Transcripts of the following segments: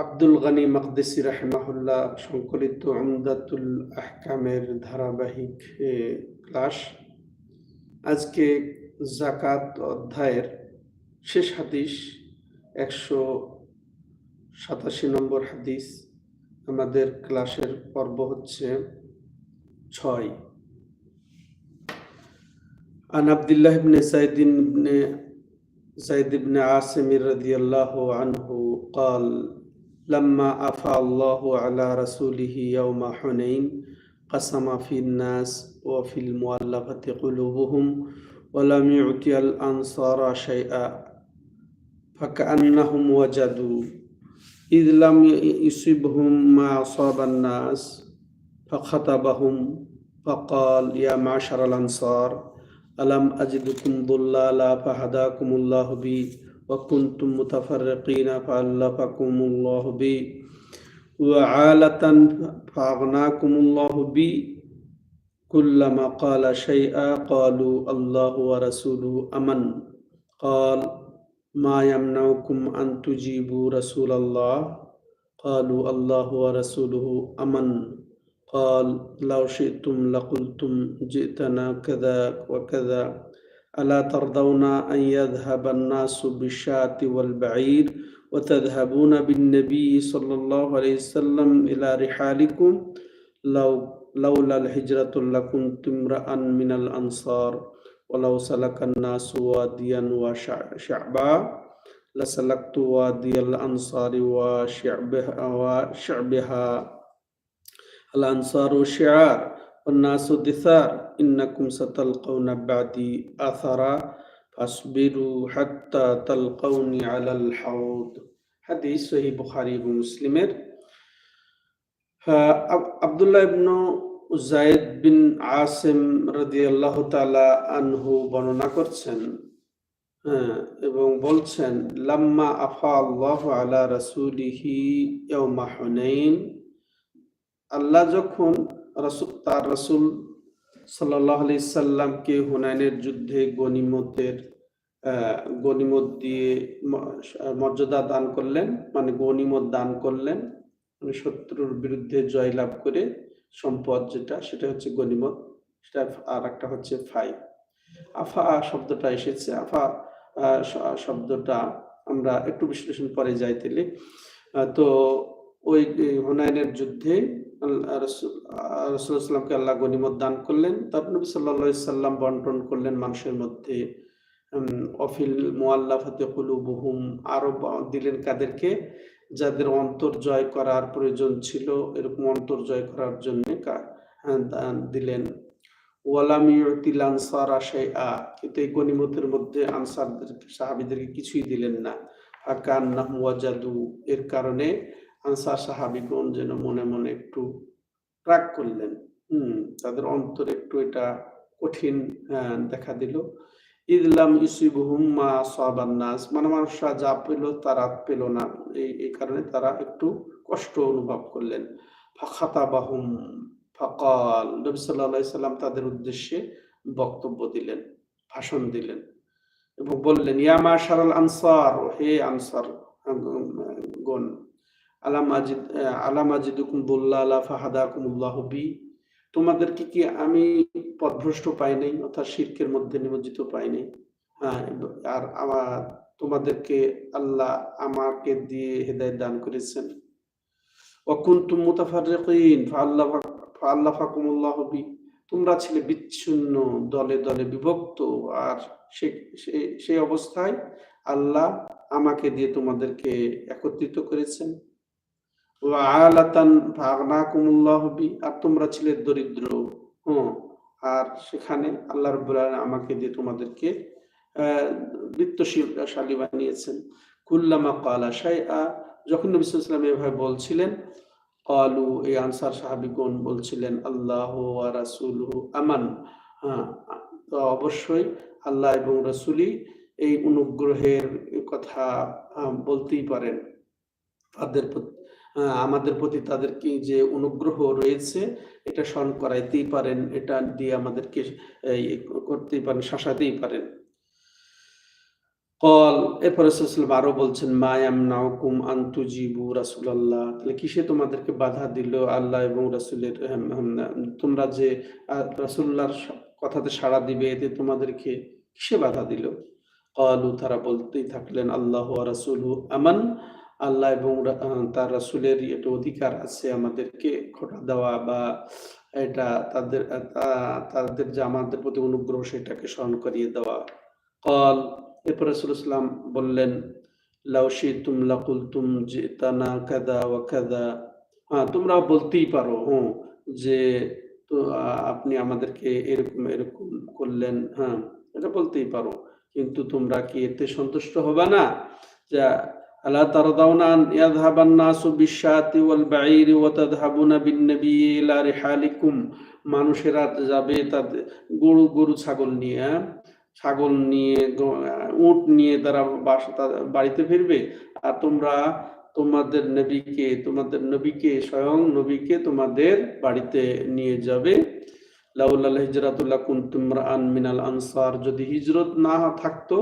আব্দুল গানি মকদেসি রাহমাহুল্লাহ সংকলিত আমদাতুল আহকামের ধারাবাহিক এ, ক্লাস আজকে জাকাত অধ্যায়ের শেষ হাদিস একশো সাতাশি নম্বর হাদিস আমাদের ক্লাসের পর্ব হচ্ছে ছয় عن عبد الله بن زيد بن زيد بن عاصم رضي الله عنه قال لما أفى الله على رسوله يوم حنين قسم في الناس وفي المؤلفة قلوبهم ولم يعطي الأنصار شيئا فكأنهم وجدوا إذ لم يصبهم ما أصاب الناس فخطبهم فقال يا معشر الأنصار ألم أجدكم ضلالا فهداكم الله بي وكنتم متفرقين فألفكم الله بي وعالة فأغناكم الله بي كلما قال شيئا قالوا الله ورسوله أمن قال ما يمنعكم أن تجيبوا رسول الله قالوا الله ورسوله أمن قال لو شئتم لقلتم جئتنا كذا وكذا ألا ترضون أن يذهب الناس بالشاة والبعير وتذهبون بالنبي صلى الله عليه وسلم إلى رحالكم؟ لو لولا الهجرة لكنت امرأ من الأنصار ولو سلك الناس واديا وشعبا لسلكت وادي الأنصار وشعبها, وشعبها. الأنصار شعار والناس دثار. إنكم ستلقون بعدي أثرا فاصبروا حتى تلقوني على الحوض حديث صحيح بخاري ومسلم আব্দুল্লাহ ইবনু জায়েদ বিন আসিম রাদিয়াল্লাহু তাআলা আনহু বর্ণনা করছেন হ্যাঁ এবং বলছেন লাম্মা আফা আল্লাহু আলা রাসূলিহি ইয়াউমা হুনাইন আল্লাহ যখন রাসূল তার রাসূল সাল্লাল্লাহু আলাইহি সাল্লামকে হুনাইনের যুদ্ধে গনিমতের গনিমত দিয়ে মর্যাদা দান করলেন মানে গনিমত দান করলেন মানে শত্রুর বিরুদ্ধে জয়লাভ করে সম্পদ যেটা, সেটা হচ্ছে গনিমত সেটা আর একটা হচ্ছে ফাই। আফা শব্দটা এসেছে, আফা শব্দটা আমরা একটু বিশ্লেষণ পরে যাই তো ওই হুনাইনের যুদ্ধে রসুলামকে আল্লাহ গনিমত দান করলেন। তারপর নবী সাল্লা সাল্লাম বন্টন করলেন মানুষের মধ্যে অফিল মোয়াল্লাফাতে কুলুবহুম, আরও দিলেন কাদেরকে যাদের অন্তর জয় করার প্রয়োজন ছিল, এরকম অন্তর জয় করার জন্য দিলেন। ওয়ালামিউতিল আনসার আশাই আ কিন্তু এই গনিমতের মধ্যে আনসারদেরকে সাহাবিদেরকে কিছুই দিলেন না। আকান ওয়াজাদু, এর কারণে আনসার সাহাবিগণ যেন মনে মনে একটু রাগ করলেন। হম, তাদের অন্তর একটু এটা কঠিন দেখা দিল। ইদলাম ইসিবহুম মা সাবান্নাস মানে মানুষরা যা পেল তারা পেল না। এই এই কারণে তারা একটু কষ্ট অনুভব করলেন। ফাখাতা বাহুম ফকাল, নবী সাল্লাহ সাল্লাম তাদের উদ্দেশ্যে বক্তব্য দিলেন, ভাষণ দিলেন এবং বললেন ইয়ামা সারাল আনসার, হে আনসার গণ আলাম আজিদ আলাম আজিদুকুম দুল্লাহ ফাহাদাকুমুল্লাহ বি। তোমাদেরকে কি আমি পথভ্রষ্ট পাই নাই, অর্থাৎ শির্কের মধ্যে নিমজ্জিত পাই নাই? হ্যাঁ আর তোমাদেরকে আল্লাহ আমাকে দিয়ে হেদায়ত দান করেছেন। অকুন্তুম মুতাফারিকিন ফাআল্লাহ ফাআল্লাহ ফাকুমুল্লাহ বি। তোমরা ছিলে বিচ্ছিন্ন, দলে দলে বিভক্ত, আর সেই অবস্থায় আল্লাহ আমাকে দিয়ে তোমাদেরকে একত্রিত করেছেন। আর তোমরা ছিলে দরিদ্র। হ্যাঁ আর সেখানে আল্লাহ রব্বুল আমাকে দিয়ে তোমাদেরকে বৃত্তশালী বানিয়েছেন। কুল্লামা কালা শাইআ, যখন নবী সাল্লাম এভাবে বলছিলেন কালু এই আনসার সাহাবিগণ বলছিলেন, আল্লাহ রাসুল আমান। হ্যাঁ অবশ্যই আল্লাহ এবং রসুলই এই অনুগ্রহের কথা বলতেই পারেন। তাদের আমাদের প্রতি তাদের কি যে অনুগ্রহ রয়েছে, এটা স্মরণ করাইতেই পারেন, এটা দিয়ে আমাদেরকে করতেই পারেন, শাসাতেই পারেন। কল, এরপরে সাল্লাম আরও বলছেন, মা ইয়ামনাউকুম আন তুজিবু রাসূলুল্লাহ। তাহলে কিসে তোমাদেরকে বাধা দিল আল্লাহ এবং রাসূলের তোমরা যে রাসুল্লাহর কথাতে সাড়া দিবে, এতে তোমাদেরকে কিসে বাধা দিল? কলু, তারা বলতেই থাকলেন, আল্লাহ রাসূলু আমান আল্লাহ এবং তার রাসুলের এটা অধিকার আছে আমাদেরকে খোটা দেওয়া বা এটা তাদের তাদের যে আমাদের প্রতি অনুগ্রহ সেটাকে স্মরণ করিয়ে দেওয়া। কল এরপর রাসূলুল্লাহ বললেন, লাউ শিতুম লাকুলতুম জিতানা কাদা ওয়া কাদা। হ্যাঁ তোমরা বলতেই পারো, হুম, যে তো আপনি আমাদেরকে এরকম এরকম করলেন হ্যাঁ এটা বলতেই পারো। কিন্তু তোমরা কি এতে সন্তুষ্ট হবে না? যা আন ইয়াযহাবান নাসু বিশাতি ওয়াল বাঈরি ওয়া তাযহাবুনা বিন নবী ইলা রিহালিকুম মানুষেরা যাবে তাদের গরু গরু, ছাগল নিয়ে? ছাগল নিয়ে, উট নিয়ে তারা বাসা বাড়িতে ফিরবে। আর তোমরা তোমাদের নবীকে তোমাদের নবীকে, স্বয়ং নবীকে তোমাদের বাড়িতে নিয়ে যাবে। লাউলাল হিজরাতুল্লাহ কুনতুম রাআন মিনাল আনসার। যদি হিজরত না থাকতো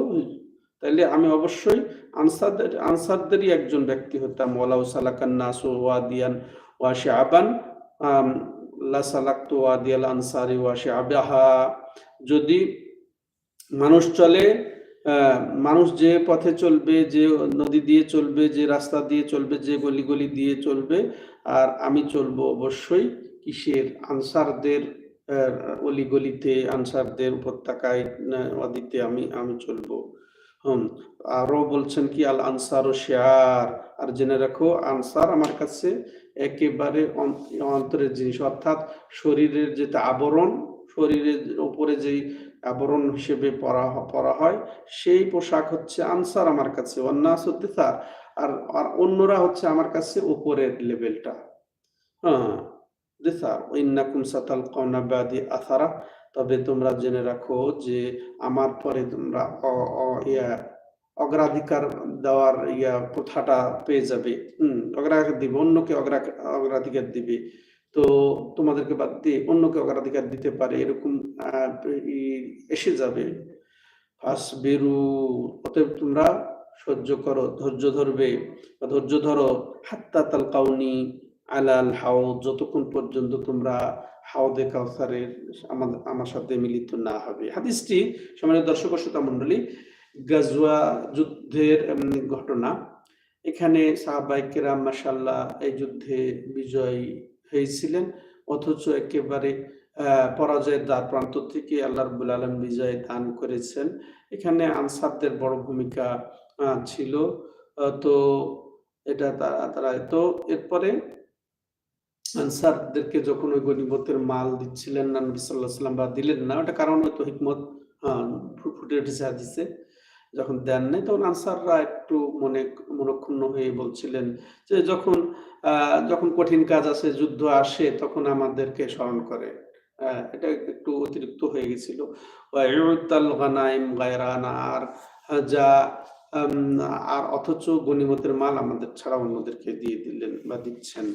তাহলে আমি অবশ্যই আনসারদের আনসারদেরই একজন ব্যক্তি হতাম। ওয়ালাউ সালাকান নাসু ওয়াদিয়ান ওয়া শিআবান আম, লা সালাকতু ওয়াদিয়াল আনসারি ওয়া শিআবাহা যদি মানুষ চলে মানুষ যে পথে চলবে যে নদী দিয়ে চলবে যে রাস্তা দিয়ে চলবে যে গলি গলি দিয়ে চলবে আর আমি চলবো অবশ্যই কিসের? আনসারদের অলিগলিতে আনসারদের উপত্যকায় ওয়াদিতে আমি আমি চলবো। হুম, আরও বলছেন কি, আল আনসার ও শেয়ার। আর জেনে রাখো, আনসার আমার কাছে একেবারে অন্তরের জিনিস। অর্থাৎ শরীরের যেটা আবরণ, শরীরের উপরে যেই আবরণ হিসেবে পরা পরা হয়, সেই পোশাক হচ্ছে আনসার আমার কাছে। অন্যাস দিসার। আর আর অন্যরা হচ্ছে আমার কাছে উপরের লেভেলটা। হ্যাঁ দিসার। ইন্নাকুম সাতাল কওনা আসারা। তবে তোমরা জেনে রাখো যে আমার পরে তোমরা ইয়া, অগ্রাধিকার দেওয়ার ইয়া প্রথাটা পেয়ে যাবে। হুম, অগ্রাধিকার দিবে, অন্যকে অগ্রা- অগ্রাধিকার দিবে। তো তোমাদেরকে বাদ দিয়ে অন্যকে অগ্রাধিকার দিতে পারে এরকম এসে যাবে। ফাসবিরু, অতএব তোমরা সহ্য করো, ধৈর্য ধরবে, বা ধৈর্য ধরো হাত্তা তাল কাউনি আলাল হাও যতক্ষণ পর্যন্ত তোমরা হাওদে কাউসারের আমার আমার সাথে মিলিত না হবে। হাদিসটি সমাজের দর্শক শ্রোতা মণ্ডলী, গাজওয়া যুদ্ধের ঘটনা। এখানে সাহাবাই কেরাম মাসাল্লাহ এই যুদ্ধে বিজয় হয়েছিলেন। অথচ একেবারে পরাজয়ের দ্বার প্রান্ত থেকে আল্লাহ রবুল আলম বিজয় দান করেছেন। এখানে আনসারদের বড় ভূমিকা ছিল। তো এটা তারা তারা, তো এরপরে আনসারদেরকে যখন ওই গনিমতের মাল দিচ্ছিলেন না, নবী সাল্লাহ সাল্লাম বা দিলেন না, ওটা কারণ হয়তো হিকমত ফুটে উঠেছে হাদিসে। যখন দেন নাই, তখন আনসাররা একটু মনে, মনক্ষুণ্ণ হয়ে বলছিলেন যে যখন যখন কঠিন কাজ আসে, যুদ্ধ আসে, তখন আমাদেরকে স্মরণ করে। এটা একটু অতিরিক্ত হয়ে গেছিল। আর যা আর অথচ গনিমতের মাল আমাদের ছাড়া অন্যদেরকে দিয়ে দিলেন বা দিচ্ছেন।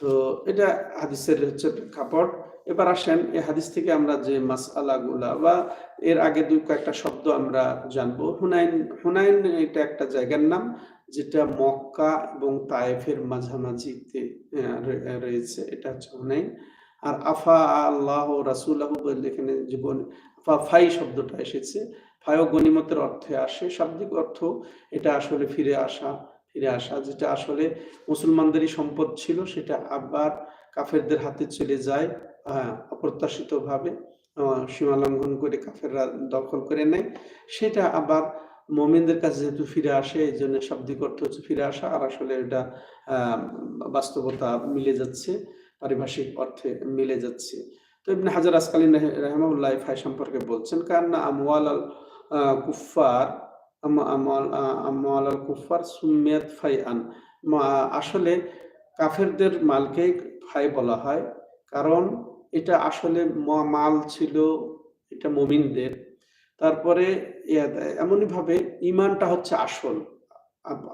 তো এটা হাদিসের হচ্ছে প্রেক্ষাপট। এবার আসেন এই হাদিস থেকে আমরা যে মাসআলাগুলা বা এর আগে দুই কয়েকটা শব্দ আমরা জানব। হুনাইন হুনাইন এটা একটা জায়গার নাম যেটা মক্কা এবং তায়েফের মাঝামাঝিতে রয়েছে। এটা হচ্ছে হুনাইন। আর আফা আল্লাহ রাসুল্লাহ বলে এখানে গনি- আফা ফাই শব্দটা এসেছে। ফায়ও গনিমতের অর্থে আসে। শাব্দিক অর্থ এটা আসলে ফিরে আসা। ফিরে আসা, যেটা আসলে মুসলমানদেরই সম্পদ ছিল, সেটা আবার কাফেরদের হাতে চলে যায় হ্যাঁ অপ্রত্যাশিত ভাবে সীমা লঙ্ঘন করে কাফেররা দখল করে নেয়। সেটা আবার মমিনদের কাছে যেহেতু ফিরে আসে, এই জন্য শাব্দিক অর্থ হচ্ছে ফিরে আসা, আর আসলে এটা বাস্তবতা মিলে যাচ্ছে, পারিভাষিক অর্থে মিলে যাচ্ছে। তো ইবনে হাজার আসকালীন রহমাউল্লাহ ফাই সম্পর্কে বলছেন, কান্না আমওয়াল আল কুফার আল কুফার সুমিয়াত ফাইআন। মা- আসলে কাফেরদের মালকে ফাই বলা হয়, কারণ এটা আসলে মাল ছিল, এটা মমিনদের। তারপরে এমনই ভাবে ইমানটা হচ্ছে আসল।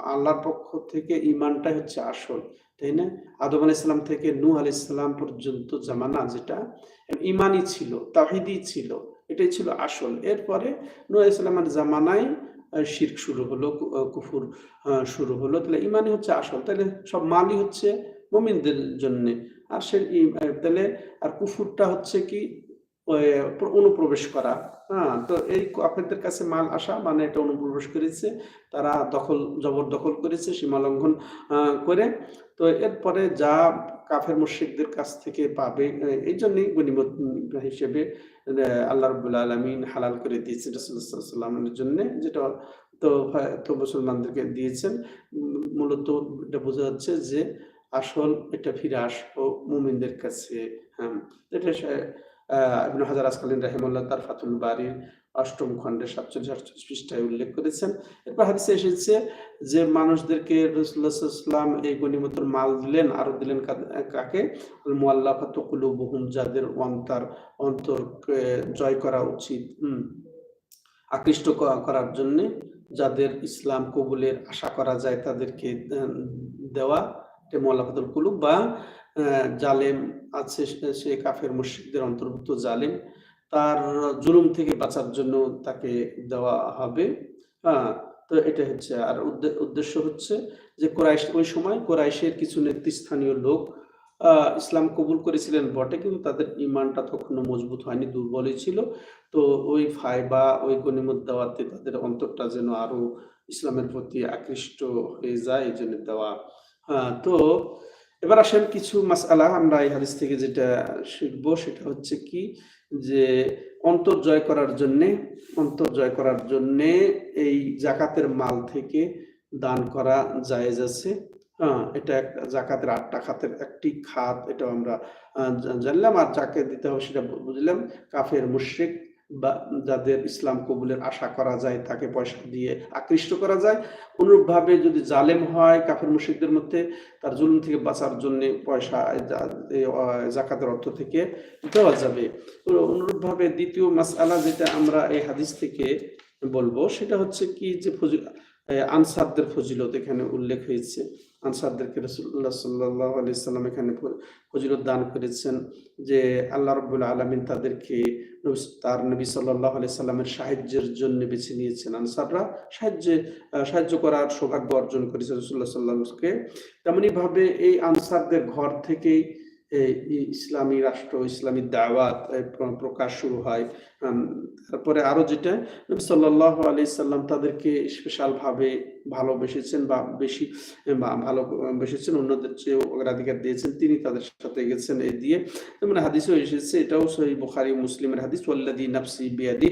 আল্লাহর পক্ষ থেকে ইমানটাই হচ্ছে আসল, তাই না? আদম আলাহ ইসলাম থেকে নূহ আলাহ ইসলাম পর্যন্ত জামানা যেটা, ইমানই ছিল তাহিদি ছিল, এটাই ছিল আসল। এরপরে নূহ আলাইহিস সালামের জামানায় শির্ক শুরু হলো কুফুর শুরু হলো। তাহলে ইমানই হচ্ছে আসল। তাহলে সব মালই হচ্ছে মুমিনদের জন্য। আর সে তাহলে আর কুফুরটা হচ্ছে কি অনুপ্রবেশ করা। হ্যাঁ তো এই কাফেরদের কাছে মাল আসা মানে এটা অনুপ্রবেশ করেছে, তারা দখল, জবরদখল করেছে সীমালঙ্ঘন করে। তো এরপরে যা কাফের মুশ্রিকদের কাছ থেকে পাবে। এই জন্যই গণিমত হিসেবে আল্লাহ রবুল্লা আলমিন হালাল করে দিয়েছে রসুল্লাহামের জন্য, যেটা তো তো মুসলমানদেরকে দিয়েছেন। মূলত এটা বোঝা যাচ্ছে যে আসল এটা ফিরে আসব মুমিনদের কাছে হ্যাঁ। এটা হাজার আসকালীন রাহিমুল্লাহ তার ফাতুল বাড়ির অষ্টম খণ্ডের সাতচল্লিশ, আটচল্লিশ পৃষ্ঠায় উল্লেখ করেছেন। এরপর হাদিসে এসেছে যে, মানুষদেরকে রসুল্লাহাম এই গণিমতর মাল দিলেন, আরও দিলেন কাকে? মোয়াল্লা ফাতুকুলু বহুম যাদের অন্তর অন্তর জয় করা উচিত আকৃষ্ট করার জন্য, যাদের ইসলাম কবুলের আশা করা যায় তাদেরকে দেওয়া মোয়াল্লাফাতুল কুলুব বা জালেম আছে সে কাফের মুশ্রিকদের অন্তর্ভুক্ত জালেম তার জুলুম থেকে বাঁচার জন্য তাকে দেওয়া হবে। হ্যাঁ তো এটা হচ্ছে। আর উদ্দেশ্য হচ্ছে যে কোরাইশ, ওই সময় কোরাইশের কিছু নেতৃস্থানীয় লোক ইসলাম কবুল করেছিলেন বটে, কিন্তু তাদের ইমানটা তখনও মজবুত হয়নি, দুর্বলই ছিল। তো ওই ফাই বা ওই গণিমত দেওয়াতে তাদের অন্তরটা যেন আরও ইসলামের প্রতি আকৃষ্ট হয়ে যায়, এই জন্য দেওয়া। হ্যাঁ তো এবার আসেন কিছু মাসালা আমরা এই হাদিস থেকে যেটা শিখব, সেটা হচ্ছে কি যে অন্তর জয় করার জন্যে, অন্তর জয় করার জন্যে এই জাকাতের মাল থেকে দান করা জায়েজ আছে। হ্যাঁ এটা একটা জাকাতের আটটা খাতের একটি খাত এটা আমরা জানলাম। আর যাকে দিতে হবে সেটা বুঝলাম। কাফের, মুশ্রিক বা যাদের ইসলাম কবুলের আশা করা যায়, তাকে পয়সা দিয়ে আকৃষ্ট করা যায়। অনুরূপভাবে যদি জালেম হয় কাফের মুশিকদের মধ্যে, তার জুলুম থেকে বাঁচার জন্য পয়সা জাকাতের অর্থ থেকে দেওয়া যাবে। অনুরূপভাবে দ্বিতীয় মাসালা যেটা আমরা এই হাদিস থেকে বলব, সেটা হচ্ছে কি যে আনসারদের ফজিলত এখানে উল্লেখ হয়েছে। আনসারদেরকে রসুল্লাহ সাল্লাহ আলি এখানে হজরত দান করেছেন যে আল্লাহ রবুল আলমিন তাদেরকে তার নবী সাল্লাহ আলি সাল্লামের সাহায্যের জন্য বেছে নিয়েছেন। আনসাররা সাহায্যে সাহায্য করার সৌভাগ্য অর্জন করেছে রসুল্লাহ সাল্লামকে। তেমনইভাবে এই আনসারদের ঘর থেকেই ইসলামী রাষ্ট্র, ইসলামী দাওয়াত প্রকাশ শুরু হয়। তারপরে আরও যেটা সাল্লাহ আলি সাল্লাম তাদেরকে স্পেশাল ভাবে ভালোবেসেছেন বা বেশি ভালোবেসেছেন অন্যদের চেয়ে অগ্রাধিকার দিয়েছেন, তিনি তাদের সাথে গেছেন এই দিয়ে। যেমন হাদিসও এসেছে, এটাও সহি বুখারি, মুসলিমের হাদিস ওয়াল্লাদি নাফসি বিয়াদি,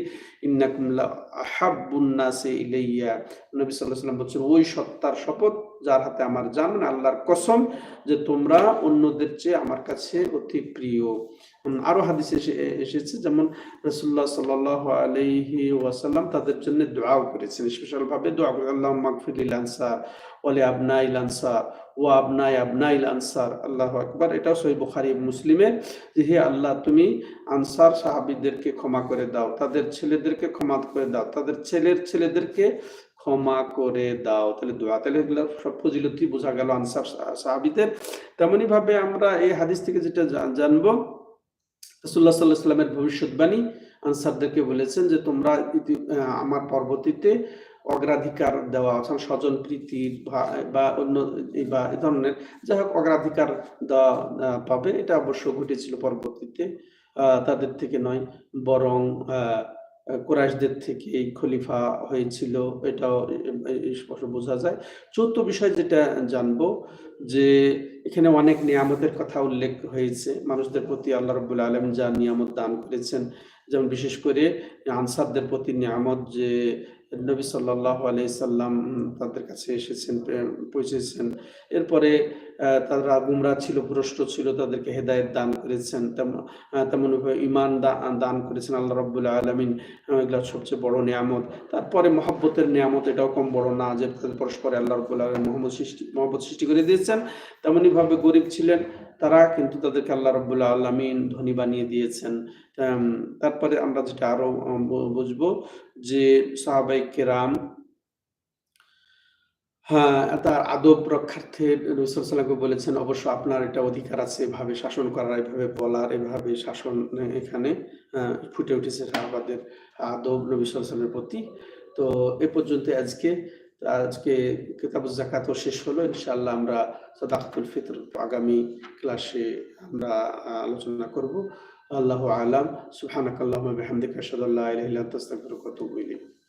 ইন্নাকুম লা আহাব্বুন নাসি ইলাইয়া। নবী আলাইহি সাল্লাম বলছেন, ওই সত্তার শপথ যার হাতে আমার জান, আল্লাহর কসম যে তোমরা অন্যদের চেয়ে আমার কাছে অতি প্রিয়। আরও হাদিসে এসেছে যেমন রসুল্লাহ সাল আলহি ওয়াসাল্লাম তাদের জন্য দোয়াও করেছেন। স্পেশাল ভাবে দোয়া করে আল্লাহ মাকফিল আনসার ওলে আবনাইল আনসার ও আবনাই আবনাইল আনসার। আল্লাহ আকবর। এটাও সহি বুখারি মুসলিমের যে, হে আল্লাহ, তুমি আনসার সাহাবিদেরকে ক্ষমা করে দাও, তাদের ছেলেদেরকে ক্ষমা করে দাও, তাদের ছেলের ছেলেদেরকে ক্ষমা করে দাও। তাহলে দোয়া, তাহলে এগুলো সব ফজিলতি বোঝা গেল আনসার সাহাবিদের। তেমনি ভাবে আমরা এই হাদিস থেকে যেটা জানব রসুল্লাহ সাল্লাহ সাল্লামের ভবিষ্যৎবাণী। আনসারদেরকে বলেছেন যে তোমরা আমার পরবর্তীতে অগ্রাধিকার দেওয়া, অর্থাৎ স্বজন প্রীতির বা অন্য বা এ ধরনের যাই হোক অগ্রাধিকার দেওয়া পাবে। এটা অবশ্য ঘটেছিল পরবর্তীতে। তাদের থেকে নয়, বরং কোরাইশদের থেকে খলিফা হয়েছিল, এটাও স্পষ্ট বোঝা যায়। চৌদ্দ বিষয় যেটা জানব, যে এখানে অনেক নিয়ামতের কথা উল্লেখ হয়েছে। মানুষদের প্রতি আল্লাহ রবুল্লা আলম যা নিয়ামত দান করেছেন, যেমন বিশেষ করে আনসারদের প্রতি নিয়ামত যে নবী সাল্লাহ আলাইসাল্লাম তাদের কাছে এসেছেন পৌঁছেছেন। এরপরে তারা গুমরা ছিল, ভ্রষ্ট ছিল, তাদেরকে হেদায়ত দান করেছেন। তেমন ইমান দান করেছেন আল্লাহ রব্বুল্লাহ আলমিন। এগুলো সবচেয়ে বড় নিয়ামত। তারপরে মহব্বতের নিয়ামত, এটাও কম বড় না যে পরস্পরে আল্লাহ রব্বুল্লাহ মোহাম্মদ সৃষ্টি মোহাম্মদ সৃষ্টি করে দিয়েছেন। তেমনইভাবে গরিব ছিলেন তারা কিন্তু তাদেরকে আল্লাহ রব্বুল্লাহ আলমিন ধনী বানিয়ে দিয়েছেন। তারপরে আমরা যেটা আরও বুঝব যে সাহাবাই কেরাম হ্যাঁ তার আদব রক্ষার্থে রসুলামকে বলেছেন, অবশ্য আপনার এটা অধিকার আছে, এভাবে শাসন করার, এভাবে বলার, এভাবে শাসন এখানে ফুটে উঠেছে সাহাবাদের আদব নবী সাল্লামের প্রতি। তো এ পর্যন্ত আজকে আজকে কিতাব জাকাতও শেষ হলো ইনশাল্লাহ আমরা সাদাকাতুল ফিতর আগামী ক্লাসে আমরা আলোচনা করব। আল্লাহ আলাম। সুবহানাকাল্লাহুম্মা বিহামদিকা, আশহাদু আল্লা ইলাহা ইল্লা আনতা, আস্তাগফিরুকা ওয়া